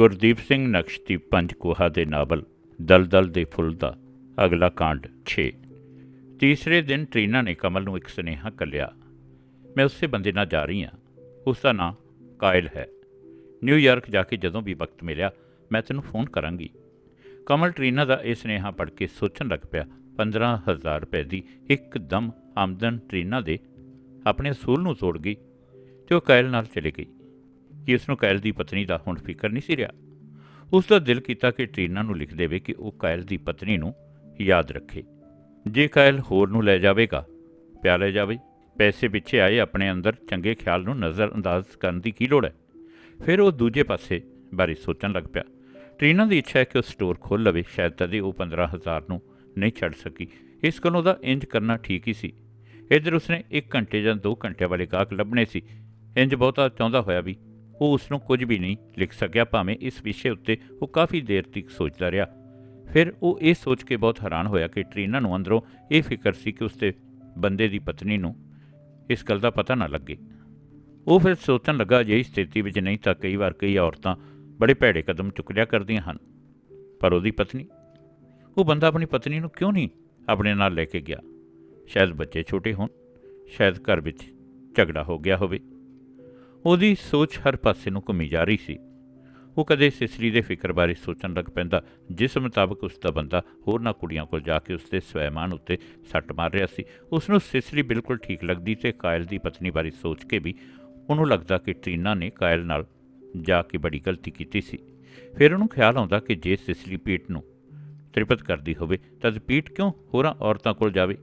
ਗੁਰਦੀਪ ਸਿੰਘ ਨਕਸ਼ਦੀਪ ਪੰਜਕੋਹਾ ਦੇ ਨਾਵਲ, ਦਲਦਲ ਦੇ ਫੁੱਲ ਦਾ ਅਗਲਾ ਕਾਂਡ 6 ਤੀਸਰੇ ਦਿਨ ਟ੍ਰੀਨਾ ਨੇ ਕਮਲ ਨੂੰ ਇੱਕ ਸੁਨੇਹਾ ਕੱਲਿਆ, ਮੈਂ ਉਸੇ ਬੰਦੇ ਨਾਲ ਜਾ ਰਹੀ ਹਾਂ, ਉਸ ਦਾ ਨਾਂ ਕਾਇਲ ਹੈ। ਨਿਊਯਾਰਕ ਜਾ ਕੇ ਜਦੋਂ ਵੀ ਵਕਤ ਮਿਲਿਆ, ਮੈਂ ਤੈਨੂੰ ਫੋਨ ਕਰਾਂਗੀ। ਕਮਲ ਟ੍ਰੀਨਾ ਦਾ ਇਹ ਸੁਨੇਹਾ ਪੜ੍ਹ ਕੇ ਸੋਚਣ ਲੱਗ ਪਿਆ 15000 ਰੁਪਏ ਦੀ ਇੱਕਦਮ ਆਮਦਨ ਟ੍ਰੀਨਾ ਦੇ ਆਪਣੇ ਅਸੂਲ ਨੂੰ ਤੋੜ ਗਈ ਤੇ ਉਹ ਕਾਇਲ ਨਾਲ ਚਲੀ ਗਈ। ਕਿ ਉਸ ਨੂੰ ਕਾਇਲ ਦੀ ਪਤਨੀ ਦਾ ਹੁਣ ਫਿਕਰ ਨਹੀਂ ਸੀ ਰਿਹਾ। ਉਸ ਦਾ ਦਿਲ ਕੀਤਾ ਕਿ ਟ੍ਰੀਨਾ ਨੂੰ ਲਿਖ ਦੇਵੇ ਕਿ ਉਹ ਕਾਇਲ ਦੀ ਪਤਨੀ ਨੂੰ ਯਾਦ ਰੱਖੇ। ਜੇ ਕਾਇਲ ਹੋਰ ਨੂੰ ਲੈ ਜਾਵੇਗਾ ਪਿਆ ਲੈ ਜਾਵੇ, ਪੈਸੇ ਪਿੱਛੇ ਆਏ, ਆਪਣੇ ਅੰਦਰ ਚੰਗੇ ਖਿਆਲ ਨੂੰ ਨਜ਼ਰ ਅੰਦਾਜ਼ ਕਰਨ ਦੀ ਕੀ ਲੋੜ ਹੈ? ਫਿਰ ਉਹ ਦੂਜੇ ਪਾਸੇ ਬਾਰੇ ਸੋਚਣ ਲੱਗ ਪਿਆ। ਟ੍ਰੀਨਾ ਦੀ ਇੱਛਾ ਹੈ ਕਿ ਉਹ ਸਟੋਰ ਖੋਲ੍ਹ ਲਵੇ, ਸ਼ਾਇਦ ਤਦੇ ਉਹ 15000 ਨੂੰ ਨਹੀਂ ਛੱਡ ਸਕੀ। ਇਸ ਕੋਲੋਂ ਦਾ ਇੰਜ ਕਰਨਾ ਠੀਕ ਹੀ ਸੀ। ਇੱਧਰ ਉਸਨੇ 1 ਘੰਟੇ ਜਾਂ 2 ਘੰਟਿਆਂ ਵਾਲੇ ਗਾਹਕ ਲੱਭਣੇ ਸੀ। ਇੰਜ ਬਹੁਤਾ ਚਾਹੁੰਦਾ ਹੋਇਆ ਵੀ ਉਹ ਉਸ ਨੂੰ ਕੁਝ ਵੀ ਨਹੀਂ ਲਿਖ ਸਕਿਆ, ਭਾਵੇਂ ਇਸ ਵਿਸ਼ੇ ਉੱਤੇ ਉਹ ਕਾਫੀ ਦੇਰ ਤੱਕ ਸੋਚਦਾ ਰਿਹਾ। ਫਿਰ ਉਹ ਇਹ ਸੋਚ ਕੇ ਬਹੁਤ ਹੈਰਾਨ ਹੋਇਆ ਕਿ ਟ੍ਰੀਨਾ ਨੂੰ ਅੰਦਰੋਂ ਇਹ ਫਿਕਰ ਸੀ ਕਿ ਉਸਦੇ ਬੰਦੇ ਦੀ ਪਤਨੀ ਨੂੰ ਇਸ ਗੱਲ ਦਾ ਪਤਾ ਨਾ ਲੱਗੇ। ਉਹ ਫਿਰ ਸੋਚਣ ਲੱਗਾ ਜੇ ਸਥਿਤੀ ਵਿੱਚ ਨਹੀਂ ਤਾਂ ਕਈ ਵਾਰ ਕਈ ਔਰਤਾਂ ਬੜੇ ਭੈੜੇ ਕਦਮ ਚੁੱਕ ਲਿਆ ਕਰਦੀਆਂ ਹਨ। ਪਰ ਉਹਦੀ ਪਤਨੀ, ਉਹ ਬੰਦਾ ਆਪਣੀ ਪਤਨੀ ਨੂੰ ਕਿਉਂ ਨਹੀਂ ਆਪਣੇ ਨਾਲ ਲੈ ਕੇ ਗਿਆ? ਸ਼ਾਇਦ ਬੱਚੇ ਛੋਟੇ ਹੋਣ, ਸ਼ਾਇਦ ਘਰ ਵਿੱਚ ਝਗੜਾ ਹੋ ਗਿਆ ਹੋਵੇ। ਉਹਦੀ ਸੋਚ ਹਰ ਪਾਸੇ ਨੂੰ ਘੁੰਮੀ ਜਾ ਰਹੀ ਸੀ। ਉਹ ਕਦੇ ਸਿਸਰੀ ਦੇ ਫਿਕਰ ਬਾਰੇ ਸੋਚਣ ਲੱਗ ਪੈਂਦਾ, ਜਿਸ ਮੁਤਾਬਕ ਉਸ ਦਾ ਬੰਦਾ ਹੋਰਨਾਂ ਕੁੜੀਆਂ ਕੋਲ ਜਾ ਕੇ ਉਸਦੇ ਸਵੈਮਾਨ ਉੱਤੇ ਸੱਟ ਮਾਰ ਰਿਹਾ ਸੀ। ਉਸ ਨੂੰ ਸਿਸਰੀ ਬਿਲਕੁਲ ਠੀਕ ਲੱਗਦੀ ਤੇ ਕਾਇਲ ਦੀ ਪਤਨੀ ਬਾਰੇ ਸੋਚ ਕੇ ਵੀ ਉਹਨੂੰ ਲੱਗਦਾ ਕਿ ਟ੍ਰੀਨਾ ਨੇ ਕਾਇਲ ਨਾਲ ਜਾ ਕੇ ਬੜੀ ਗਲਤੀ ਕੀਤੀ ਸੀ। ਫਿਰ ਉਹਨੂੰ ਖਿਆਲ ਆਉਂਦਾ ਕਿ ਜੇ ਸਿਸਰੀ ਪੀਟ ਨੂੰ ਤ੍ਰਿਪਤ ਕਰਦੀ ਹੋਵੇ, ਤਾਂ ਪੀਟ ਕਿਉਂ ਹੋਰਾਂ ਔਰਤਾਂ ਕੋਲ ਜਾਵੇ?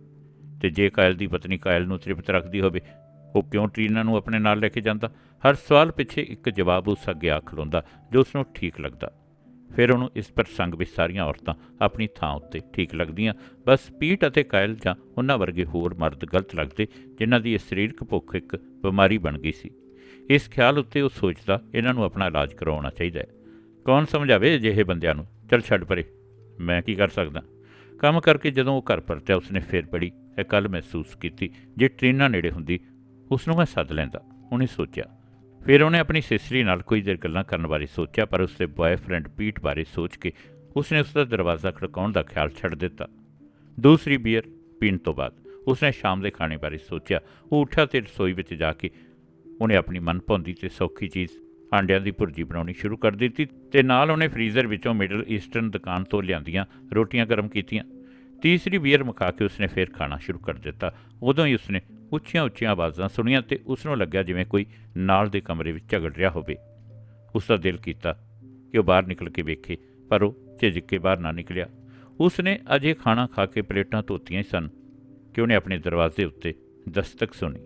ਤੇ ਜੇ ਕਾਇਲ ਦੀ ਪਤਨੀ ਕਾਇਲ ਨੂੰ ਤ੍ਰਿਪਤ ਰੱਖਦੀ ਹੋਵੇ, ਉਹ ਕਿਉਂ ਟ੍ਰੀਨਾ ਨੂੰ ਆਪਣੇ ਨਾਲ ਲੈ ਕੇ ਜਾਂਦਾ? ਹਰ ਸਵਾਲ ਪਿੱਛੇ ਇੱਕ ਜਵਾਬ ਉਸ ਅੱਗੇ ਆ ਖਲੋਂਦਾ, ਜੋ ਉਸ ਨੂੰ ਠੀਕ ਲੱਗਦਾ। ਫਿਰ ਉਹਨੂੰ ਇਸ ਪ੍ਰਸੰਗ ਵਿੱਚ ਸਾਰੀਆਂ ਔਰਤਾਂ ਆਪਣੀ ਥਾਂ ਉੱਤੇ ਠੀਕ ਲੱਗਦੀਆਂ। ਬਸ ਪੀਟ ਅਤੇ ਕਾਇਲ ਜਾਂ ਉਹਨਾਂ ਵਰਗੇ ਹੋਰ ਮਰਦ ਗਲਤ ਲੱਗਦੇ, ਜਿਨ੍ਹਾਂ ਦੀ ਇਹ ਸਰੀਰਕ ਭੁੱਖ ਇੱਕ ਬਿਮਾਰੀ ਬਣ ਗਈ ਸੀ। ਇਸ ਖਿਆਲ ਉੱਤੇ ਉਹ ਸੋਚਦਾ, ਇਹਨਾਂ ਨੂੰ ਆਪਣਾ ਇਲਾਜ ਕਰਵਾਉਣਾ ਚਾਹੀਦਾ ਹੈ। ਕੌਣ ਸਮਝਾਵੇ ਅਜਿਹੇ ਬੰਦਿਆਂ ਨੂੰ? ਚਲ ਛੱਡ ਪਰੇ, ਮੈਂ ਕੀ ਕਰ ਸਕਦਾ? ਕੰਮ ਕਰਕੇ ਜਦੋਂ ਉਹ ਘਰ ਪਰਤਿਆ, ਉਸਨੇ ਫਿਰ ਬੜੀ ਇਕੱਲ ਮਹਿਸੂਸ ਕੀਤੀ। ਜੇ ਟ੍ਰੀਨਾ ਨੇੜੇ ਹੁੰਦੀ ਉਸ ਨੂੰ ਮੈਂ ਸੱਦ ਲੈਂਦਾ, ਉਹਨੇ ਸੋਚਿਆ। ਫਿਰ ਉਹਨੇ ਆਪਣੀ ਸਿਸਟਰੀ ਨਾਲ ਕੋਈ ਦੇਰ ਗੱਲਾਂ ਕਰਨ ਬਾਰੇ ਸੋਚਿਆ, ਪਰ ਉਸਦੇ ਬॉयਫ੍ਰੈਂਡ ਪੀਟ ਬਾਰੇ ਸੋਚ ਕੇ ਉਸਨੇ ਉਸਦਾ ਦਰਵਾਜ਼ਾ ਖੜਕਾਉਣ ਦਾ ਖਿਆਲ ਛੱਡ ਦਿੱਤਾ। ਦੂਸਰੀ ਬੀਅਰ ਪੀਣ ਤੋਂ ਬਾਅਦ ਉਸਨੇ ਸ਼ਾਮ ਦੇ ਖਾਣੇ ਬਾਰੇ ਸੋਚਿਆ। ਉਹ ਉੱਠਿਆ ਤੇ ਰਸੋਈ ਵਿੱਚ ਜਾ ਕੇ ਉਹਨੇ ਆਪਣੀ ਮਨਪਸੰਦੀ ਤੇ ਸੌਖੀ ਚੀਜ਼ ਆਂਡਿਆਂ ਦੀ ਭੁਰਜੀ ਬਣਾਉਣੀ ਸ਼ੁਰੂ ਕਰ ਦਿੱਤੀ ਤੇ ਨਾਲ ਉਹਨੇ ਫ੍ਰੀਜ਼ਰ ਵਿੱਚੋਂ ਮਿਡਲ ਈਸਟਰਨ ਦੁਕਾਨ ਤੋਂ ਲਿਆਂਦੀਆਂ ਰੋਟੀਆਂ ਗਰਮ ਕੀਤੀਆਂ। ਤੀਸਰੀ ਬੀਅਰ ਮੁਕਾ ਕੇ ਉਸਨੇ ਫੇਰ ਖਾਣਾ ਸ਼ੁਰੂ ਕਰ ਦਿੱਤਾ। ਉਦੋਂ ਹੀ ਉਸਨੇ ਉੱਚੀਆਂ ਉੱਚੀਆਂ ਆਵਾਜ਼ਾਂ ਸੁਣੀਆਂ ਤੇ ਉਸ ਨੂੰ ਲੱਗਿਆ ਜਿਵੇਂ ਕੋਈ ਨਾਲ ਦੇ ਕਮਰੇ ਵਿੱਚ ਝਗੜ ਰਿਹਾ ਹੋਵੇ। ਉਸ ਦਾ ਦਿਲ ਕੀਤਾ ਕਿ ਉਹ ਬਾਹਰ ਨਿਕਲ ਕੇ ਵੇਖੇ, ਪਰ ਉਹ ਝਿਜਕ ਕੇ ਬਾਹਰ ਨਾ ਨਿਕਲਿਆ। ਉਸ ਨੇ ਅਜੇ ਖਾਣਾ ਖਾ ਕੇ ਪਲੇਟਾਂ ਧੋਤੀਆਂ ਹੀ ਸਨ ਕਿ ਉਹਨੇ ਆਪਣੇ ਦਰਵਾਜ਼ੇ ਉੱਤੇ ਦਸਤਕ ਸੁਣੀ।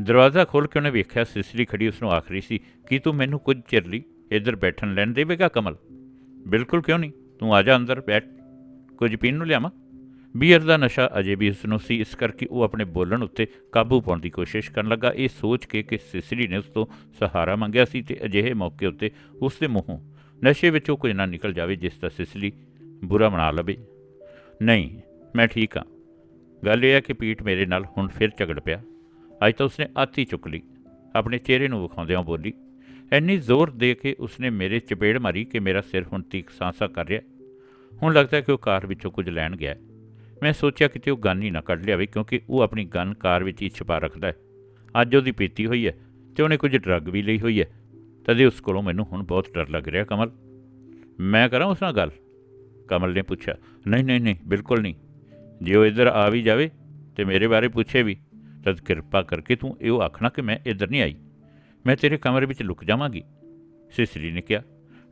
ਦਰਵਾਜ਼ਾ ਖੋਲ੍ਹ ਕੇ ਉਹਨੇ ਵੇਖਿਆ ਸਿਸਰੀ ਖੜੀ ਉਸ ਨੂੰ ਆਖਰੀ ਸੀ, ਕਿ ਤੂੰ ਮੈਨੂੰ ਕੁਝ ਚਿਰ ਲਈ ਇੱਧਰ ਬੈਠਣ ਲੈਣ ਦੇਵੇਗਾ ਕਮਲ? ਬਿਲਕੁਲ, ਕਿਉਂ ਨਹੀਂ? ਤੂੰ ਆ ਜਾ ਅੰਦਰ, ਬੈਠ। ਕੁਝ ਪੀਣ ਨੂੰ ਲਿਆਵਾਂ? ਬੀਅਰ ਦਾ ਨਸ਼ਾ ਅਜੇ ਵੀ ਉਸ ਨੂੰ ਸੀ, ਇਸ ਕਰਕੇ ਉਹ ਆਪਣੇ ਬੋਲਣ ਉੱਤੇ ਕਾਬੂ ਪਾਉਣ ਦੀ ਕੋਸ਼ਿਸ਼ ਕਰਨ ਲੱਗਾ। ਇਹ ਸੋਚ ਕੇ ਕਿ ਸਿਸਰੀ ਨੇ ਉਸ ਤੋਂ ਸਹਾਰਾ ਮੰਗਿਆ ਸੀ ਤੇ ਅਜਿਹੇ ਮੌਕੇ ਉੱਤੇ ਉਸ ਦੇ ਮੂੰਹੋਂ ਨਸ਼ੇ ਵਿੱਚੋਂ ਕੁਝ ਨਾ ਨਿਕਲ ਜਾਵੇ, ਜਿਸ ਦਾ ਸਿਸਲੀ ਬੁਰਾ ਬਣਾ ਲਵੇ। ਨਹੀਂ, ਮੈਂ ਠੀਕ ਹਾਂ। ਗੱਲ ਇਹ ਹੈ ਕਿ ਪੀਟ ਮੇਰੇ ਨਾਲ ਹੁਣ ਫਿਰ ਝਗੜ ਪਿਆ। ਅੱਜ ਤਾਂ ਉਸਨੇ ਆਤੀ ਚੁੱਕ ਲਈ, ਆਪਣੇ ਚਿਹਰੇ ਨੂੰ ਵਿਖਾਉਂਦਿਆਂ ਬੋਲੀ, ਇੰਨੀ ਜ਼ੋਰ ਦੇ ਕੇ ਉਸਨੇ ਮੇਰੇ ਚਪੇੜ ਮਾਰੀ ਕਿ ਮੇਰਾ ਸਿਰ ਹੁਣ ਤੀਕ ਸਾਂਸਾ ਕਰ ਰਿਹਾ। ਹੁਣ ਲੱਗਦਾ ਕਿ ਉਹ ਕਾਰ ਵਿੱਚੋਂ ਕੁਝ ਲੈਣ ਗਿਆ ਮੈਂ ਸੋਚਿਆ ਕਿਤੇ ਉਹ ਗਨ ਹੀ ਨਾ ਕੱਢ ਲਿਆਵੇ, ਕਿਉਂਕਿ ਉਹ ਆਪਣੀ ਗਨ ਕਾਰ ਵਿੱਚ ਹੀ ਛੁਪਾ ਰੱਖਦਾ ਹੈ। ਅੱਜ ਉਹਦੀ ਪੀਤੀ ਹੋਈ ਹੈ ਤੇ ਉਹਨੇ ਕੁਝ ਡਰੱਗ ਵੀ ਲਈ ਹੋਈ ਹੈ। ਤਦੇ ਉਸ ਕੋਲੋਂ ਮੈਨੂੰ ਹੁਣ ਬਹੁਤ ਡਰ ਲੱਗ ਰਿਹਾ, ਕਮਲ। ਮੈਂ ਕਰਾਂ ਉਸ ਨਾਲ ਗੱਲ? ਕਮਲ ਨੇ ਪੁੱਛਿਆ, ਨਹੀਂ ਨਹੀਂ ਨਹੀਂ, ਬਿਲਕੁਲ ਨਹੀਂ। ਜੇ ਉਹ ਇੱਧਰ ਆ ਵੀ ਜਾਵੇ ਤੇ ਮੇਰੇ ਬਾਰੇ ਪੁੱਛੇ ਵੀ ਤਦ ਕਿਰਪਾ ਕਰਕੇ ਤੂੰ ਇਹੋ ਆਖਣਾ ਕਿ ਮੈਂ ਇੱਧਰ ਨਹੀਂ ਆਈ। ਮੈਂ ਤੇਰੇ ਕਮਰੇ ਵਿੱਚ ਲੁਕ ਜਾਵਾਂਗੀ। ਸਿਸਰੀ ਨੇ ਕਿਹਾ।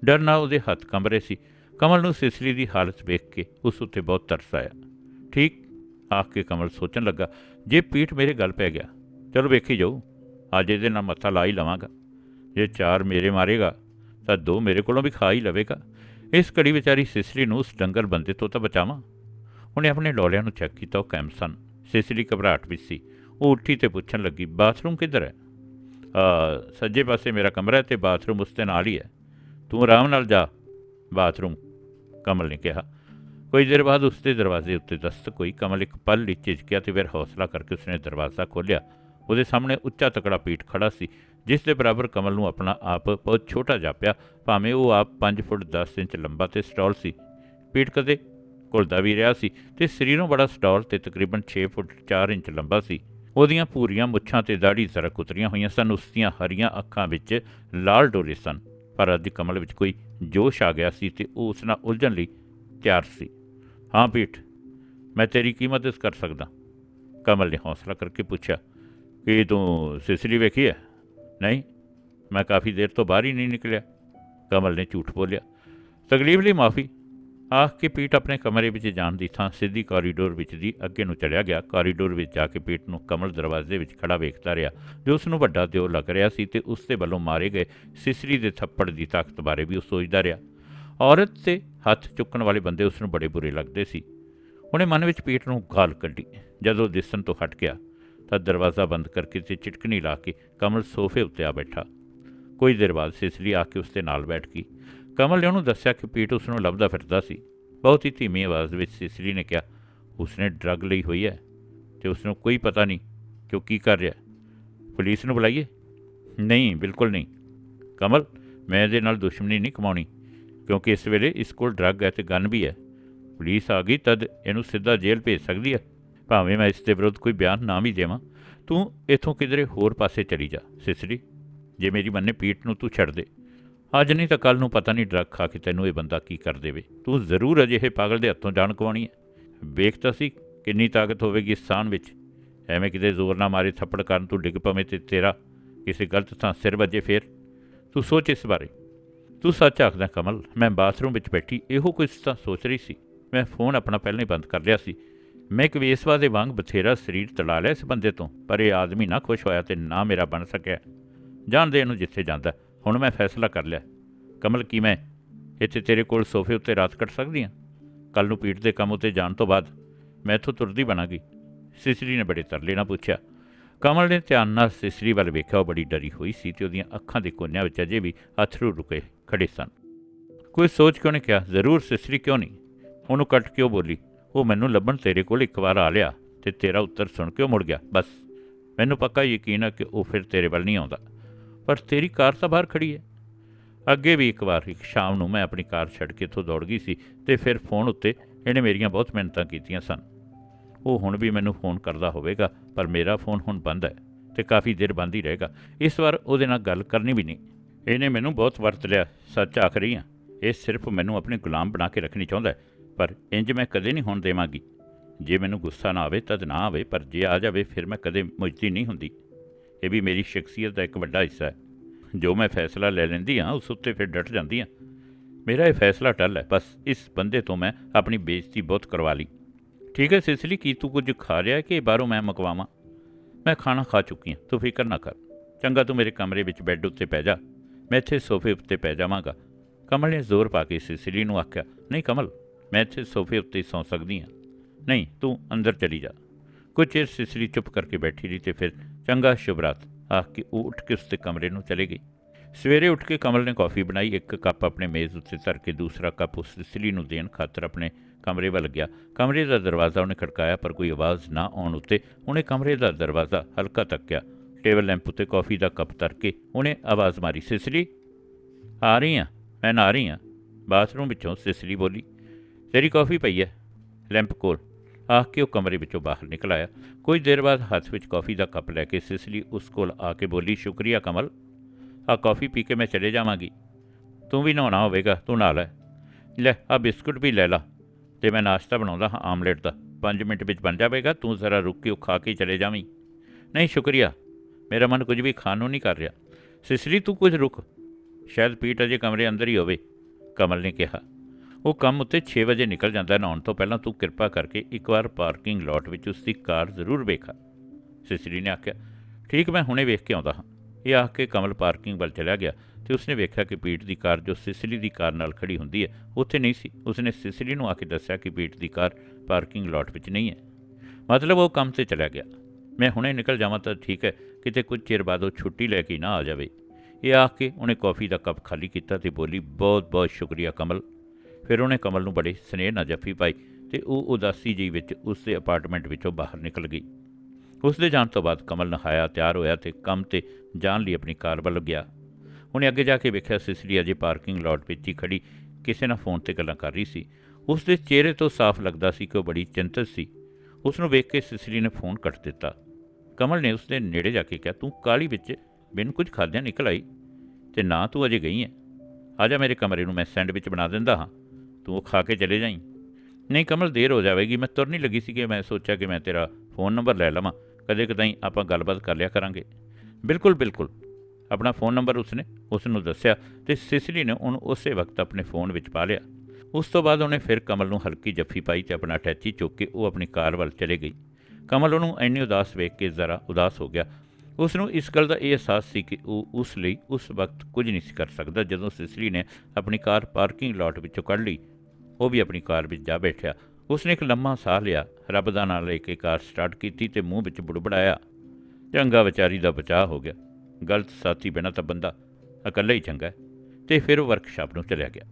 ਡਰ ਨਾਲ ਉਹਦੇ ਹੱਥ ਕੰਬ ਰਹੇ ਸੀ। ਕਮਲ ਨੂੰ ਸਿਸਰੀ ਦੀ ਹਾਲਤ ਵੇਖ ਕੇ ਉਸ ਉੱਤੇ ਬਹੁਤ ਤਰਸ ਆਇਆ। ਠੀਕ? ਆਖ ਕੇ ਕਮਲ ਸੋਚਣ ਲੱਗਾ, ਜੇ ਪੀਠ ਮੇਰੇ ਗੱਲ ਪੈ ਗਿਆ, ਚਲੋ ਵੇਖੀ ਜਾਓ, ਅੱਜ ਇਹਦੇ ਨਾਲ ਮੱਥਾ ਲਾ ਹੀ ਲਵਾਂਗਾ। ਜੇ ਚਾਰ ਮੇਰੇ ਮਾਰੇਗਾ, ਤਾਂ ਦੋ ਮੇਰੇ ਕੋਲੋਂ ਵੀ ਖਾ ਹੀ ਲਵੇਗਾ। ਇਸ ਘੜੀ ਵਿਚਾਰੀ ਸਿਸਰੀ ਨੂੰ ਉਸ ਡੰਗਰ ਬੰਦੇ ਤੋਂ ਤਾਂ ਬਚਾਵਾਂ। ਉਹਨੇ ਆਪਣੇ ਡੋਲਿਆਂ ਨੂੰ ਚੈੱਕ ਕੀਤਾ, ਉਹ ਕੈਮ ਸਨ। ਸਿਸਰੀ ਘਬਰਾਹਟ ਵਿੱਚ ਸੀ। ਉਹ ਉੱਠੀ ਤੇ ਪੁੱਛਣ ਲੱਗੀ, ਬਾਥਰੂਮ ਕਿੱਧਰ ਹੈ? ਆ, ਸੱਜੇ ਪਾਸੇ ਮੇਰਾ ਕਮਰਾ ਹੈ ਤੇ ਬਾਥਰੂਮ ਉਸ ਦੇ ਨਾਲ ਹੀ ਹੈ। ਤੂੰ ਆਰਾਮ ਨਾਲ ਜਾ, ਬਾਥਰੂਮ, ਕਮਲ ਨੇ ਕਿਹਾ। ਕੁਝ ਦੇਰ ਬਾਅਦ ਉਸ ਦੇ ਦਰਵਾਜ਼ੇ ਉੱਤੇ ਦਸਤਕ ਹੋਈ ਕਮਲ ਇੱਕ ਪਲ ਲਈ ਝਿਜਕਿਆ ਤੇ ਫਿਰ ਹੌਸਲਾ ਕਰਕੇ ਉਸਨੇ ਦਰਵਾਜ਼ਾ ਖੋਲ੍ਹਿਆ। ਉਹਦੇ ਸਾਹਮਣੇ ਉੱਚਾ ਤਕੜਾ ਪੀਠ ਖੜਾ ਸੀ, ਜਿਸ ਦੇ ਬਰਾਬਰ ਕਮਲ ਨੂੰ ਆਪਣਾ ਆਪ ਬਹੁਤ ਛੋਟਾ ਜਾਪਿਆ। ਭਾਵੇਂ ਉਹ ਆਪ 5 ਫੁੱਟ 10 ਇੰਚ ਲੰਬਾ ਤੇ ਸਟਾਲ ਸੀ। ਪੀਠ ਕਦੇ ਘੁਲਦਾ ਵੀ ਰਿਹਾ ਸੀ ਤੇ ਸਰੀਰੋਂ ਬੜਾ ਸਟਾਲ ਤੇ ਤਕਰੀਬਨ 6 ਫੁੱਟ 4 ਇੰਚ ਲੰਬਾ ਸੀ। ਉਹਦੀਆਂ ਪੂਰੀਆਂ ਮੁੱਛਾਂ ਤੇ ਦਾੜੀ ਜ਼ਰਕ ਉਤਰੀਆਂ ਹੋਈਆਂ ਸਨ ਉਸ ਦੀਆਂ ਹਰੀਆਂ ਅੱਖਾਂ ਵਿੱਚ ਲਾਲ ਡੋਰੇ ਸਨ। ਪਰ ਅੱਜ ਕਮਲ ਵਿੱਚ ਕੋਈ ਜੋਸ਼ ਆ ਗਿਆ ਸੀ ਤੇ ਉਹ ਉਸ ਨਾਲ ਉਲਝਣ ਲਈ ਤਿਆਰ ਸੀ। ਹਾਂ ਪੀਠ, ਮੈਂ ਤੇਰੀ ਕੀ ਮਦਦ ਕਰ ਸਕਦਾ। ਕਮਲ ਨੇ ਹੌਸਲਾ ਕਰਕੇ ਪੁੱਛਿਆ, ਕਿ ਤੂੰ ਸਿਸਰੀ ਵੇਖੀ ਹੈ ਨਹੀਂ, ਮੈਂ ਕਾਫੀ ਦੇਰ ਤੋਂ ਬਾਹਰ ਹੀ ਨਹੀਂ ਨਿਕਲਿਆ। ਕਮਲ ਨੇ ਝੂਠ ਬੋਲਿਆ, ਤਕਲੀਫ ਲਈ ਮਾਫੀ। ਆਖ ਕੇ ਪੀਟ ਆਪਣੇ ਕਮਰੇ ਵਿੱਚ ਜਾਣ ਦੀ ਥਾਂ ਸਿੱਧੀ ਕੋਰੀਡੋਰ ਵਿੱਚ ਦੀ ਅੱਗੇ ਨੂੰ ਚਲਿਆ ਗਿਆ। ਕੋਰੀਡੋਰ ਵਿੱਚ ਜਾ ਕੇ ਪੀਟ ਨੂੰ ਕਮਲ ਦਰਵਾਜ਼ੇ ਵਿੱਚ ਖੜਾ ਵੇਖਦਾ ਰਿਹਾ, ਜੋ ਉਸ ਨੂੰ ਵੱਡਾ ਦਿਓ ਲੱਗ ਰਿਹਾ ਸੀ ਤੇ ਉਸ ਦੇ ਵੱਲੋਂ ਮਾਰੇ ਗਏ ਸਿਸਰੀ ਦੇ ਥੱਪੜ ਦੀ ਤਾਕਤ ਬਾਰੇ ਵੀ ਉਹ ਸੋਚਦਾ ਰਿਹਾ। ਔਰਤ ਤੇ ਹੱਥ ਚੁੱਕਣ ਵਾਲੇ ਬੰਦੇ ਉਸ ਨੂੰ ਬੜੇ ਬੁਰੇ ਲੱਗਦੇ ਸੀ। ਉਹਨੇ ਮਨ ਵਿੱਚ ਪੀਟ ਨੂੰ ਗਾਲ ਕੱਢੀ। ਜਦੋਂ ਦਿਸਣ ਤੋਂ ਹਟ ਗਿਆ, ਤਾਂ ਦਰਵਾਜ਼ਾ ਬੰਦ ਕਰਕੇ ਤੇ ਚਿਟਕਣੀ ਲਾ ਕੇ ਕਮਲ ਸੋਫੇ ਉੱਤੇ ਆ ਬੈਠਾ। ਕੁਝ ਦੇਰ ਬਾਅਦ ਸਿਸਲੀ ਆ ਕੇ ਉਸ ਦੇ ਨਾਲ ਬੈਠ ਗਈ। ਕਮਲ ਨੇ ਉਹਨੂੰ ਦੱਸਿਆ ਕਿ ਪੀਟ ਉਸ ਨੂੰ ਲੱਭਦਾ ਫਿਰਦਾ ਸੀ। ਬਹੁਤ ਹੀ ਧੀਮੀ ਆਵਾਜ਼ ਵਿੱਚ ਸਿਸਲੀ ਨੇ ਕਿਹਾ, ਉਸਨੇ ਡਰੱਗ ਲਈ ਹੋਈ ਹੈ ਤੇ ਉਸ ਨੂੰ ਕੋਈ ਪਤਾ ਨਹੀਂ ਕਿ ਉਹ ਕੀ ਕਰ ਰਿਹਾ ਹੈ। ਪੁਲਿਸ ਨੂੰ ਬੁਲਾਈਏ? ਨਹੀਂ, ਬਿਲਕੁਲ ਨਹੀਂ। ਕਮਲ, ਮੈਂ ਇਹਦੇ ਨਾਲ ਦੁਸ਼ਮਣੀ ਨਹੀਂ ਕਮਾਉਣੀ। ਕਿਉਂਕਿ ਇਸ ਵੇਲੇ ਇਸ ਕੋਲ ਡਰੱਗ ਹੈ ਤੇ ਗਨ ਵੀ ਹੈ। ਪੁਲਿਸ ਆ ਗਈ ਤਦ ਇਹਨੂੰ ਸਿੱਧਾ ਜੇਲ੍ਹ ਭੇਜ ਸਕਦੀ ਹੈ। ਭਾਵੇਂ ਮੈਂ ਇਸ ਦੇ ਵਿਰੁੱਧ ਕੋਈ ਬਿਆਨ ਨਾ ਵੀ ਦੇਵਾਂ, ਤੂੰ ਇਥੋਂ ਕਿਧਰੇ ਹੋਰ ਪਾਸੇ ਚਲੀ ਜਾ, ਸਿਸਰੀ। ਜੇ ਮੇਰੀ ਮੰਨੇ ਪੀਠ ਨੂੰ ਤੂੰ ਛੱਡ ਦੇ। ਅੱਜ ਨਹੀਂ ਤਾਂ ਕੱਲ ਨੂੰ ਪਤਾ ਨਹੀਂ ਡਰੱਗ ਖਾ ਕੇ ਤੈਨੂੰ ਇਹ ਬੰਦਾ ਕੀ ਕਰ ਦੇਵੇ। ਤੂੰ ਜ਼ਰੂਰ ਅਜਿਹੇ ਪਾਗਲ ਦੇ ਹੱਥੋਂ ਜਾਨ ਕਵਾਉਣੀ ਹੈ। ਵੇਖ ਤਾਂ ਸੀ ਕਿੰਨੀ ਤਾਕਤ ਹੋਵੇਗੀ ਇਸ ਸਾਨ ਵਿੱਚ। ਐਵੇਂ ਕਿਤੇ ਜ਼ੋਰ ਨਾ ਮਾਰੇ ਥੱਪੜ ਕਰਨ ਤੂੰ ਡਿੱਗ ਪਵੇਂ ਤੇ ਤੇਰਾ ਕਿਸੇ ਗਲਤ ਥਾਂ ਸਿਰ ਵੱਜੇ ਫੇਰ। ਤੂੰ ਸੋਚ ਇਸ ਬਾਰੇ। ਤੂੰ ਸੱਚ ਆਖਦਾ ਕਮਲ, ਮੈਂ ਬਾਥਰੂਮ ਵਿੱਚ ਬੈਠੀ ਇਹੋ ਕੁਝ ਤਾਂ ਸੋਚ ਰਹੀ ਸੀ। ਮੈਂ ਫੋਨ ਆਪਣਾ ਪਹਿਲਾਂ ਹੀ ਬੰਦ ਕਰ ਲਿਆ ਸੀ। ਮੈਂ ਇੱਕ ਵੇਸਵਾ ਦੇ ਵਾਂਗ ਬਥੇਰਾ ਸਰੀਰ ਤੜਾ ਲਿਆ ਇਸ ਬੰਦੇ ਤੋਂ, ਪਰ ਇਹ ਆਦਮੀ ਨਾ ਖੁਸ਼ ਹੋਇਆ ਤੇ ਨਾ ਮੇਰਾ ਬਣ ਸਕਿਆ। ਜਾਣਦੇ ਇਹਨੂੰ ਜਿੱਥੇ ਜਾਂਦਾ, ਹੁਣ ਮੈਂ ਫੈਸਲਾ ਕਰ ਲਿਆ। ਕਮਲ, ਕੀ ਮੈਂ ਇੱਥੇ ਤੇਰੇ ਕੋਲ ਸੋਫੇ ਉੱਤੇ ਰਾਤ ਕੱਟ ਸਕਦੀ ਹਾਂ? ਕੱਲ ਨੂੰ ਪੀਠ ਦੇ ਕੰਮ ਉੱਤੇ ਜਾਣ ਤੋਂ ਬਾਅਦ ਮੈਂ ਇੱਥੋਂ ਤੁਰਦੀ ਬਣਾਂਗੀ। ਸਿਸਰੀ ਨੇ ਬੜੇ ਤਰਲੇ ਨਾਲ ਪੁੱਛਿਆ। ਕਮਲ ਨੇ ਧਿਆਨ ਨਾਲ ਸਿਸਰੀ ਵੱਲ ਵੇਖਿਆ, ਉਹ ਬੜੀ ਡਰੀ ਹੋਈ ਸੀ ਤੇ ਉਹਦੀਆਂ ਅੱਖਾਂ ਦੇ ਕੋਨਿਆਂ ਵਿੱਚ ਅਜੇ ਵੀ ਅਥਰੂ ਰੁਕੇ। ਖੜੇ ਸਨ। ਕੋਈ ਸੋਚ ਕੇ ਉਹਨੇ ਕਿਹਾ, ਜ਼ਰੂਰ ਸਿਸਰੀ ਕਿਉਂ ਨਹੀਂ? ਉਹਨੂੰ ਕੱਟ ਕਿਉਂ ਬੋਲੀ, ਉਹ ਮੈਨੂੰ ਲੱਭਣ ਤੇਰੇ ਕੋਲ ਇੱਕ ਵਾਰ ਆ ਲਿਆ ਤੇ ਤੇਰਾ ਉੱਤਰ ਸੁਣ ਕੇ ਉਹ ਮੁੜ ਗਿਆ। ਬਸ, ਮੈਨੂੰ ਪੱਕਾ ਯਕੀਨ ਹੈ ਕਿ ਉਹ ਫਿਰ ਤੇਰੇ ਵੱਲ ਨਹੀਂ ਆਉਂਦਾ। ਪਰ ਤੇਰੀ ਕਾਰ ਤਾਂ ਬਾਹਰ ਖੜੀ ਹੈ। ਅੱਗੇ ਵੀ ਇੱਕ ਵਾਰ, ਇੱਕ ਸ਼ਾਮ ਨੂੰ ਮੈਂ ਆਪਣੀ ਕਾਰ ਛੱਡ ਕੇ ਇੱਥੋਂ ਦੌੜ ਗਈ ਸੀ ਤੇ ਫਿਰ ਫੋਨ ਉੱਤੇ ਇਹਨੇ ਮੇਰੀਆਂ ਬਹੁਤ ਮਿਹਨਤਾਂ ਕੀਤੀਆਂ ਸਨ। ਉਹ ਹੁਣ ਵੀ ਮੈਨੂੰ ਫੋਨ ਕਰਦਾ ਹੋਵੇਗਾ, ਪਰ ਮੇਰਾ ਫੋਨ ਹੁਣ ਬੰਦ ਹੈ ਤੇ ਕਾਫੀ ਦੇਰ ਬੰਦ ਹੀ ਰਹੇਗਾ। ਇਸ ਵਾਰ ਉਹਦੇ ਨਾਲ ਗੱਲ ਕਰਨੀ ਵੀ ਨਹੀਂ। ਇਹਨੇ ਮੈਨੂੰ ਬਹੁਤ ਵਰਤ ਲਿਆ, ਸੱਚ ਆਖ ਰਹੀ ਹਾਂ। ਇਹ ਸਿਰਫ ਮੈਨੂੰ ਆਪਣੇ ਗੁਲਾਮ ਬਣਾ ਕੇ ਰੱਖਣੀ ਚਾਹੁੰਦਾ ਪਰ ਇੰਜ ਮੈਂ ਕਦੇ ਨਹੀਂ ਹੋਣ ਦੇਵਾਂਗੀ। ਜੇ ਮੈਨੂੰ ਗੁੱਸਾ ਨਾ ਆਵੇ ਤਦ ਨਾ ਆਵੇ, ਪਰ ਜੇ ਆ ਜਾਵੇ ਫਿਰ ਮੈਂ ਕਦੇ ਮੁਝਦੀ ਨਹੀਂ ਹੁੰਦੀ। ਇਹ ਵੀ ਮੇਰੀ ਸ਼ਖਸੀਅਤ ਦਾ ਇੱਕ ਵੱਡਾ ਹਿੱਸਾ ਹੈ। ਜੋ ਮੈਂ ਫੈਸਲਾ ਲੈ ਲੈਂਦੀ ਹਾਂ, ਉਸ ਉੱਤੇ ਫਿਰ ਡਟ ਜਾਂਦੀ ਹਾਂ। ਮੇਰਾ ਇਹ ਫੈਸਲਾ ਟੱਲ ਹੈ, ਬਸ ਇਸ ਬੰਦੇ ਤੋਂ ਮੈਂ ਆਪਣੀ ਬੇਇੱਜ਼ਤੀ ਬਹੁਤ ਕਰਵਾ ਲਈ। ਠੀਕ ਹੈ ਸਿਸਲੀ ਕੀ ਤੂੰ ਕੁਝ ਖਾ ਰਿਹਾ ਕਿ ਬਾਹਰੋਂ ਮੈਂ ਮਕਵਾਵਾਂ ਮੈਂ ਖਾਣਾ ਖਾ ਚੁੱਕੀ ਹਾਂ, ਤੂੰ ਫਿਕਰ ਨਾ ਕਰ। ਚੰਗਾ ਤੂੰ ਮੇਰੇ ਕਮਰੇ ਵਿੱਚ ਬੈੱਡ ਉੱਤੇ ਪੈ ਜਾ। ਮੈਂ ਇੱਥੇ ਸੋਫੇ ਉੱਤੇ ਪੈ ਜਾਵਾਂਗਾ। ਕਮਲ ਨੇ ਜ਼ੋਰ ਪਾ ਕੇ ਸਿਸਲੀ ਨੂੰ ਆਖਿਆ, ਨਹੀਂ ਕਮਲ, ਮੈਂ ਇੱਥੇ ਸੋਫੇ ਉੱਤੇ ਹੀ ਸੌਂ ਸਕਦੀ ਹਾਂ। ਨਹੀਂ, ਤੂੰ ਅੰਦਰ ਚਲੀ ਜਾ। ਕੁਝ ਚਿਰ ਸਿਸਲੀ ਚੁੱਪ ਕਰਕੇ ਬੈਠੀ ਰਹੀ ਤੇ ਫਿਰ ਚੰਗਾ ਸ਼ੁਭਰਾਤ ਆਖ ਕੇ ਉਹ ਉੱਠ ਕੇ ਉਸਦੇ ਕਮਰੇ ਨੂੰ ਚਲੇ ਗਈ। ਸਵੇਰੇ ਉੱਠ ਕੇ ਕਮਲ ਨੇ ਕੌਫੀ ਬਣਾਈ, ਇੱਕ ਕੱਪ ਆਪਣੇ ਮੇਜ਼ ਉੱਤੇ ਧਰ ਕੇ ਦੂਸਰਾ ਕੱਪ ਉਸ ਸਿਸਲੀ ਨੂੰ ਦੇਣ ਖਾਤਰ ਆਪਣੇ ਕਮਰੇ ਵੱਲ ਗਿਆ। ਕਮਰੇ ਦਾ ਦਰਵਾਜ਼ਾ ਉਹਨੇ ਖੜਕਾਇਆ, ਪਰ ਕੋਈ ਆਵਾਜ਼ ਨਾ ਆਉਣ ਉੱਤੇ ਉਹਨੇ ਕਮਰੇ ਦਾ ਦਰਵਾਜ਼ਾ ਹਲਕਾ ਤੱਕਿਆ ਟੇਬਲ ਲੈਂਪ ਉੱਤੇ ਕੌਫੀ ਦਾ ਕੱਪ ਧਰ ਕੇ ਉਹਨੇ ਆਵਾਜ਼ ਮਾਰੀ ਸਿਸਲੀ ਆ ਰਹੀ ਹਾਂ ਮੈਂ ਨਾ ਰਹੀ ਹਾਂ ਬਾਥਰੂਮ ਵਿੱਚੋਂ ਸਿਸਲੀ ਬੋਲੀ, ਤੇਰੀ ਕੌਫੀ ਪਈ ਹੈ ਲੈਂਪ ਕੋਲ ਆਖ ਕੇ ਉਹ ਕਮਰੇ ਵਿੱਚੋਂ ਬਾਹਰ ਨਿਕਲ ਆਇਆ। ਕੁਝ ਦੇਰ ਬਾਅਦ ਹੱਥ ਵਿੱਚ ਕੌਫੀ ਦਾ ਕੱਪ ਲੈ ਕੇ ਸਿਸਲੀ ਉਸ ਕੋਲ ਆ ਕੇ ਬੋਲੀ, ਸ਼ੁਕਰੀਆ ਕਮਲ, ਆ ਕੌਫੀ ਪੀ ਕੇ ਮੈਂ ਚਲੇ ਜਾਵਾਂਗੀ। ਤੂੰ ਵੀ ਨਹਾਉਣਾ ਹੋਵੇਗਾ, ਤੂੰ ਨਹਾ ਲੈ ਲੈ, ਆ ਬਿਸਕੁਟ ਵੀ ਲੈ ਲਾ ਤੇ ਮੈਂ ਨਾਸ਼ਤਾ ਬਣਾਉਂਦਾ ਹਾਂ ਆਮਲੇਟ ਦਾ। 5 ਮਿੰਟ ਵਿੱਚ ਬਣ ਜਾਵੇਗਾ, ਤੂੰ ਜ਼ਰਾ ਰੁਕ ਕੇ ਉਹ ਖਾ ਕੇ ਚਲੇ ਜਾਵੀਂ। ਨਹੀਂ, ਸ਼ੁਕਰੀਆ ਮੇਰਾ ਮਨ ਕੁਝ ਵੀ ਖਾਣ ਨੂੰ ਨਹੀਂ ਕਰ ਰਿਹਾ। ਸਿਸਰੀ, ਤੂੰ ਕੁਝ ਰੁਕ। ਸ਼ਾਇਦ ਪੀਟ ਅਜੇ ਕਮਰੇ ਅੰਦਰ ਹੀ ਹੋਵੇ, ਕਮਲ ਨੇ ਕਿਹਾ। ਉਹ ਕੰਮ ਉੱਤੇ 6 ਵਜੇ ਨਿਕਲ ਜਾਂਦਾ, ਨਹਾਉਣ ਤੋਂ ਪਹਿਲਾਂ ਤੂੰ ਕਿਰਪਾ ਕਰਕੇ ਇੱਕ ਵਾਰ ਪਾਰਕਿੰਗ ਲੋਟ ਵਿੱਚ ਉਸ ਦੀ ਕਾਰ ਜ਼ਰੂਰ ਵੇਖਾ। ਸਿਸਰੀ ਨੇ ਆਖਿਆ, ਠੀਕ, ਮੈਂ ਹੁਣੇ ਵੇਖ ਕੇ ਆਉਂਦਾ ਹਾਂ। ਇਹ ਆਖ ਕੇ ਕਮਲ ਪਾਰਕਿੰਗ ਵੱਲ ਚਲਾ ਗਿਆ ਤੇ ਉਸਨੇ ਵੇਖਿਆ ਕਿ ਪੀਟ ਦੀ ਕਾਰ ਜੋ ਸਿਸਲੀ ਦੀ ਕਾਰ ਨਾਲ ਖੜੀ ਹੁੰਦੀ ਹੈ, ਉੱਥੇ ਨਹੀਂ ਸੀ। ਉਸਨੇ ਸਿਸਲੀ ਨੂੰ ਆ ਕੇ ਦੱਸਿਆ ਕਿ ਪੀਟ ਦੀ ਕਾਰ ਪਾਰਕਿੰਗ ਲਾਟ ਵਿੱਚ ਨਹੀਂ ਹੈ। ਮਤਲਬ ਉਹ ਕੰਮ ਤੇ ਚਲਾ ਗਿਆ। ਮੈਂ ਹੁਣੇ ਨਿਕਲ ਜਾਵਾਂ ਤਾਂ ਠੀਕ ਹੈ ਕਿਤੇ ਕੁਝ ਚਿਰ ਬਾਅਦ ਉਹ ਛੁੱਟੀ ਲੈ ਕੇ ਨਾ ਆ ਜਾਵੇ। ਇਹ ਆਖ ਕੇ ਉਹਨੇ ਕੌਫੀ ਦਾ ਕੱਪ ਖਾਲੀ ਕੀਤਾ ਤੇ ਬੋਲੀ, ਬਹੁਤ ਬਹੁਤ ਸ਼ੁਕਰੀਆ ਕਮਲ। ਫਿਰ ਉਹਨੇ ਕਮਲ ਨੂੰ ਬੜੇ ਸਨੇਹ ਨਾਲ ਜੱਫੀ ਪਾਈ ਤੇ ਉਹ ਉਦਾਸੀ ਜੀ ਵਿੱਚ ਉਸ ਦੇ ਅਪਾਰਟਮੈਂਟ ਵਿੱਚੋਂ ਬਾਹਰ ਨਿਕਲ ਗਈ। ਉਸ ਦੇ ਜਾਣ ਤੋਂ ਬਾਅਦ ਕਮਲ ਨਹਾਇਆ, ਤਿਆਰ ਹੋਇਆ ਤੇ ਕੰਮ ਤੇ ਜਾਣ ਲਈ ਆਪਣੀ ਕਾਰ ਵੱਲ ਗਿਆ। ਉਹਨੇ ਅੱਗੇ ਜਾ ਕੇ ਵੇਖਿਆ ਸਿਸਲੀ ਅਜੇ ਪਾਰਕਿੰਗ ਲਾਟ ਵਿੱਚ ਹੀ ਖੜੀ, ਕਿਸੇ ਨਾਲ ਫੋਨ ਤੇ ਗੱਲਾਂ ਕਰ ਰਹੀ ਸੀ। ਉਸ ਦੇ ਚਿਹਰੇ ਤੋਂ ਸਾਫ਼ ਲੱਗਦਾ ਸੀ ਕਿ ਉਹ ਬੜੀ ਚਿੰਤਤ ਸੀ। ਉਸ ਨੂੰ ਵੇਖ ਕੇ ਸਿਸਲੀ ਨੇ ਫੋਨ ਕੱਟ ਦਿੱਤਾ। ਕਮਲ ਨੇ ਉਸ ਦੇ ਨੇੜੇ ਜਾ ਕੇ ਕਿਹਾ, ਤੂੰ ਕਾਲੀ ਵਿੱਚ ਬਿਨ ਕੁਝ ਖਾਦਿਆਂ ਨਿਕਲ ਆਈ ਤੇ ਨਾ ਤੂੰ ਅਜੇ ਗਈ ਹੈ। ਆ ਜਾ ਮੇਰੇ ਕਮਰੇ ਨੂੰ, ਮੈਂ ਸੈਂਡਵਿਚ ਬਣਾ ਦਿੰਦਾ ਹਾਂ। ਤੂੰ ਉਹ ਖਾ ਕੇ ਚਲੇ ਜਾਈਂ। ਨਹੀਂ, ਕਮਲ, ਦੇਰ ਹੋ ਜਾਵੇਗੀ। ਮੈਂ ਤੁਰ ਨਹੀਂ ਲੱਗੀ ਸੀ ਕਿ ਮੈਂ ਸੋਚਿਆ ਕਿ ਮੈਂ ਤੇਰਾ ਫੋਨ ਨੰਬਰ ਲੈ ਲਵਾਂ। ਕਦੇ ਕਦਾਈ ਆਪਾਂ ਗੱਲਬਾਤ ਕਰ ਲਿਆ ਕਰਾਂਗੇ। ਬਿਲਕੁਲ ਬਿਲਕੁਲ। ਆਪਣਾ ਫੋਨ ਨੰਬਰ ਉਸਨੇ ਉਸ ਨੂੰ ਦੱਸਿਆ ਤੇ ਸਿਸਲੀ ਨੇ ਉਹਨੂੰ ਉਸੇ ਵਕਤ ਆਪਣੇ ਫੋਨ ਵਿੱਚ ਪਾ ਲਿਆ। ਉਸ ਤੋਂ ਬਾਅਦ ਉਹਨੇ ਫਿਰ ਕਮਲ ਨੂੰ ਹਲਕੀ ਜੱਫੀ ਪਾਈ ਤੇ ਆਪਣਾ ਅਟੈਚੀ ਚੁੱਕ ਕੇ ਉਹ ਆਪਣੀ ਕਾਰ ਵੱਲ ਚਲੇ ਗਈ। ਕਮਲ ਉਹਨੂੰ ਇੰਨੀ ਉਦਾਸ ਵੇਖ ਕੇ ਜ਼ਰਾ ਉਦਾਸ ਹੋ ਗਿਆ। ਉਸ ਨੂੰ ਇਸ ਗੱਲ ਦਾ ਇਹ ਅਹਿਸਾਸ ਸੀ ਕਿ ਉਹ ਉਸ ਲਈ ਉਸ ਵਕਤ ਕੁਝ ਨਹੀਂ ਸੀ ਕਰ ਸਕਦਾ ਜਦੋਂ ਸਿਸਲੀ ਨੇ ਆਪਣੀ ਕਾਰ ਪਾਰਕਿੰਗ ਲਾਟ ਵਿੱਚੋਂ ਕੱਢ ਲਈ। ਉਹ ਵੀ ਆਪਣੀ ਕਾਰ ਵਿੱਚ ਜਾ ਬੈਠਿਆ। ਉਸਨੇ ਇੱਕ ਲੰਮਾ ਸਾਹ ਲਿਆ। ਰੱਬ ਦਾ ਨਾਮ ਲੈ ਕੇ ਕਾਰ ਸਟਾਰਟ ਕੀਤੀ ਤੇ ਮੂੰਹ ਵਿੱਚ ਬੁੜਬੜਾਇਆ। ਚੰਗਾ ਵਿਚਾਰੀ ਦਾ ਬਚਾਅ ਹੋ ਗਿਆ। ਗਲਤ ਸਾਥੀ ਬਿਨਾਂ ਤਾਂ ਬੰਦਾ। ਇਕੱਲਾ ਹੀ ਚੰਗਾ ਹੈ। ਤੇ ਫਿਰ ਵਰਕਸ਼ਾਪ ਨੂੰ ਚਲਿਆ ਗਿਆ।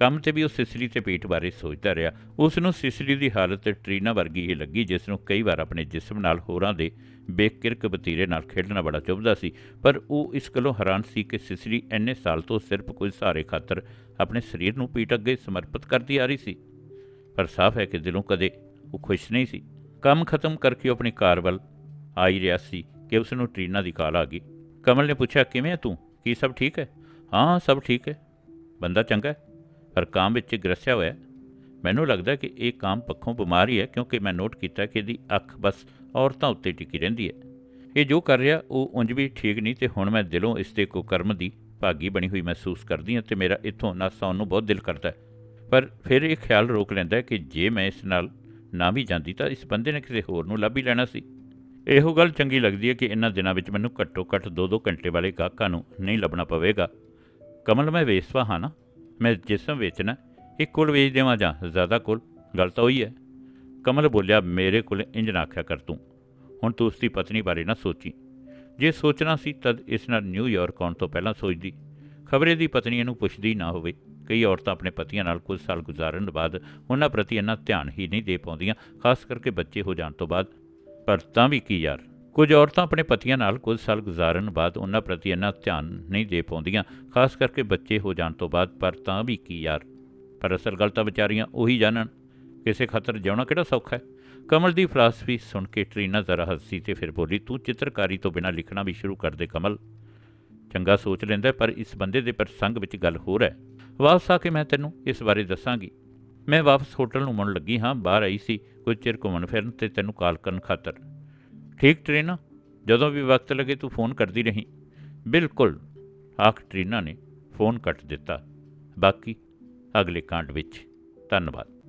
ਕੰਮ ਤੇ ਵੀ ਉਹ ਸਿਸਲੀ ਤੇ ਪੀਠ ਬਾਰੇ ਸੋਚਦਾ ਰਿਹਾ। ਉਸ ਨੂੰ ਸਿਸਲੀ ਦੀ ਹਾਲਤ ਟਰੀਨਾ ਵਰਗੀ ਹੀ ਲੱਗੀ ਜਿਸ ਨੂੰ ਕਈ ਵਾਰ ਆਪਣੇ ਜਿਸਮ ਨਾਲ ਹੋਰਾਂ ਦੇ ਬੇਕਿਰਕ ਬਤੀਰੇ ਨਾਲ ਖੇਡਣਾ ਬੜਾ ਚੁਭਦਾ ਸੀ। ਪਰ ਉਹ ਇਸ ਗੱਲੋਂ ਹੈਰਾਨ ਸੀ ਕਿ ਸਿਸਲੀ ਇੰਨੇ ਸਾਲ ਤੋਂ ਸਿਰਫ ਕੁਝ ਸਹਾਰੇ ਖਾਤਰ ਆਪਣੇ ਸਰੀਰ ਨੂੰ ਪੀਠ ਅੱਗੇ ਸਮਰਪਿਤ ਕਰਦੀ ਆ ਰਹੀ ਸੀ। ਪਰ ਸਾਫ਼ ਹੈ ਕਿ ਦਿਲੋਂ ਕਦੇ ਉਹ ਖੁਸ਼ ਨਹੀਂ ਸੀ। ਕੰਮ ਖਤਮ ਕਰਕੇ ਉਹ ਆਪਣੀ ਕਾਰ ਵੱਲ ਆਈ ਰਿਹਾ ਸੀ ਕਿ ਉਸ ਨੂੰ ਟਰੀਨਾ ਦੀ ਕਾਲ ਆ ਗਈ। ਕਮਲ ਨੇ ਪੁੱਛਿਆ, ਕਿਵੇਂ ਹੈ ਤੂੰ? ਕੀ ਸਭ ਠੀਕ ਹੈ? ਹਾਂ, ਸਭ ਠੀਕ ਹੈ। ਬੰਦਾ ਚੰਗਾ ਹੈ। ਪਰ ਕਾਮ ਵਿੱਚ ਗ੍ਰਸਿਆ ਹੋਇਆ ਮੈਨੂੰ ਲੱਗਦਾ ਕਿ ਇਹ ਕੰਮ ਪੱਖੋਂ ਬਿਮਾਰ ਹੀ ਹੈ, ਕਿਉਂਕਿ ਮੈਂ ਨੋਟ ਕੀਤਾ ਕਿ ਇਹਦੀ ਅੱਖ ਬਸ ਔਰਤਾਂ ਉੱਤੇ ਟਿਕੀ ਰਹਿੰਦੀ ਹੈ। ਇਹ ਜੋ ਕਰ ਰਿਹਾ, ਉਹ ਉਂਝ ਵੀ ਠੀਕ ਨਹੀਂ ਤੇ ਹੁਣ ਮੈਂ ਦਿਲੋਂ ਇਸ ਦੇ ਕੁਕਰਮ ਦੀ ਭਾਗੀ ਬਣੀ ਹੋਈ ਮਹਿਸੂਸ ਕਰਦੀ ਹਾਂ ਤੇ ਮੇਰਾ ਇੱਥੋਂ ਨਸ ਆਉਣ ਨੂੰ ਬਹੁਤ ਦਿਲ ਕਰਦਾ ਪਰ ਫਿਰ ਇਹ ਖਿਆਲ ਰੋਕ ਲੈਂਦਾ ਕਿ ਜੇ ਮੈਂ ਇਸ ਨਾਲ ਨਾ ਵੀ ਜਾਂਦੀ ਤਾਂ ਇਸ ਬੰਦੇ ਨੇ ਕਿਸੇ ਹੋਰ ਨੂੰ ਲੱਭ ਹੀ ਲੈਣਾ ਸੀ। ਇਹੋ ਗੱਲ ਚੰਗੀ ਲੱਗਦੀ ਹੈ ਕਿ ਇਹਨਾਂ ਦਿਨਾਂ ਵਿੱਚ ਮੈਨੂੰ ਘੱਟੋ ਘੱਟ 2-2 ਘੰਟੇ ਵਾਲੇ ਗਾਹਕਾਂ ਨੂੰ ਨਹੀਂ ਲੱਭਣਾ ਪਵੇਗਾ। ਕਮਲ, ਮੈਂ ਵੇਸਵਾ ਹਾਂ ਨਾ? ਮੈਂ ਜਿਸਮ ਵੇਚਣਾ ਇੱਕ ਕੁਲ ਵੇਚ ਦੇਵਾਂ ਜਾਂ ਜ਼ਿਆਦਾ ਕੁਲ, ਗੱਲ ਤਾਂ ਉਹੀ ਹੈ। ਕਮਲ ਬੋਲਿਆ, ਮੇਰੇ ਕੋਲ ਇੰਜ ਨਾ ਆਖਿਆ ਕਰ ਤੂੰ। ਹੁਣ ਤੂੰ ਉਸ ਦੀ ਪਤਨੀ ਬਾਰੇ ਨਾ ਸੋਚੀ। ਜੇ ਸੋਚਣਾ ਸੀ ਤਦ ਇਸ ਨਾਲ ਨਿਊਯਾਰਕ ਆਉਣ ਤੋਂ ਪਹਿਲਾਂ ਸੋਚਦੀ। ਖਬਰੇ ਦੀ ਪਤਨੀ ਇਹਨੂੰ ਪੁੱਛਦੀ ਨਾ ਹੋਵੇ। ਕਈ ਔਰਤਾਂ ਆਪਣੇ ਪਤੀਆਂ ਨਾਲ ਕੁਝ ਸਾਲ ਗੁਜ਼ਾਰਨ ਬਾਅਦ ਉਹਨਾਂ ਪ੍ਰਤੀ ਇੰਨਾ ਧਿਆਨ ਹੀ ਨਹੀਂ ਦੇ ਪਾਉਂਦੀਆਂ, ਖਾਸ ਕਰਕੇ ਬੱਚੇ ਹੋ ਜਾਣ ਤੋਂ ਬਾਅਦ। ਪਰ ਤਾਂ ਵੀ ਕੀ ਯਾਰ ਕੁਝ ਔਰਤਾਂ ਆਪਣੇ ਪਤੀਆਂ ਨਾਲ ਕੁਝ ਸਾਲ ਗੁਜ਼ਾਰਨ ਬਾਅਦ ਉਹਨਾਂ ਪ੍ਰਤੀ ਇੰਨਾ ਧਿਆਨ ਨਹੀਂ ਦੇ ਪਾਉਂਦੀਆਂ, ਖਾਸ ਕਰਕੇ ਬੱਚੇ ਹੋ ਜਾਣ ਤੋਂ ਬਾਅਦ, ਪਰ ਤਾਂ ਵੀ ਕੀ ਯਾਰ। ਪਰ ਅਸਲ ਗੱਲ ਤਾਂ ਵਿਚਾਰੀਆਂ ਉਹੀ ਜਾਣਨ। ਕਿਸੇ ਖਾਤਰ ਜਿਉਣਾ ਕਿਹੜਾ ਸੌਖਾ ਹੈ? ਕਮਲ ਦੀ ਫਲਸਫੀ ਸੁਣ ਕੇ ਟਰੀਨਾ ਜ਼ਰਾ ਹੱਸੀ ਤੇ ਫਿਰ ਬੋਲੀ, ਤੂੰ ਚਿੱਤਰਕਾਰੀ ਤੋਂ ਬਿਨਾਂ ਲਿਖਣਾ ਵੀ ਸ਼ੁਰੂ ਕਰ ਦੇ ਕਮਲ। ਚੰਗਾ ਸੋਚ ਲੈਂਦਾ ਪਰ ਇਸ ਬੰਦੇ ਦੇ ਪ੍ਰਸੰਗ ਵਿੱਚ ਗੱਲ ਹੋਰ ਹੈ। ਵਾਪਸ ਆ ਕੇ ਮੈਂ ਤੈਨੂੰ ਇਸ ਬਾਰੇ ਦੱਸਾਂਗੀ। ਮੈਂ ਵਾਪਸ ਹੋਟਲ ਨੂੰ ਮੁੜਨ ਲੱਗੀ ਹਾਂ, ਬਾਹਰ ਆਈ ਸੀ, ਕੁਝ ਚਿਰ ਘੁੰਮਣ ਫਿਰਨ ਤੇ ਤੈਨੂੰ ਕਾਲ ਕਰਨ ਖਾਤਰ। ਠੀਕ ਟਰੀਨਾ, ਜਦੋਂ ਵੀ ਵਕਤ ਲੱਗੇ ਤੂੰ ਫੋਨ ਕਰਦੀ ਰਹੀਂ। ਬਿਲਕੁਲ, ਆਖ ਟਰੀਨਾ ਨੇ ਫੋਨ ਕੱਟ ਦਿੱਤਾ। ਬਾਕੀ ਅਗਲੇ ਕਾਂਡ ਵਿੱਚ। ਧੰਨਵਾਦ।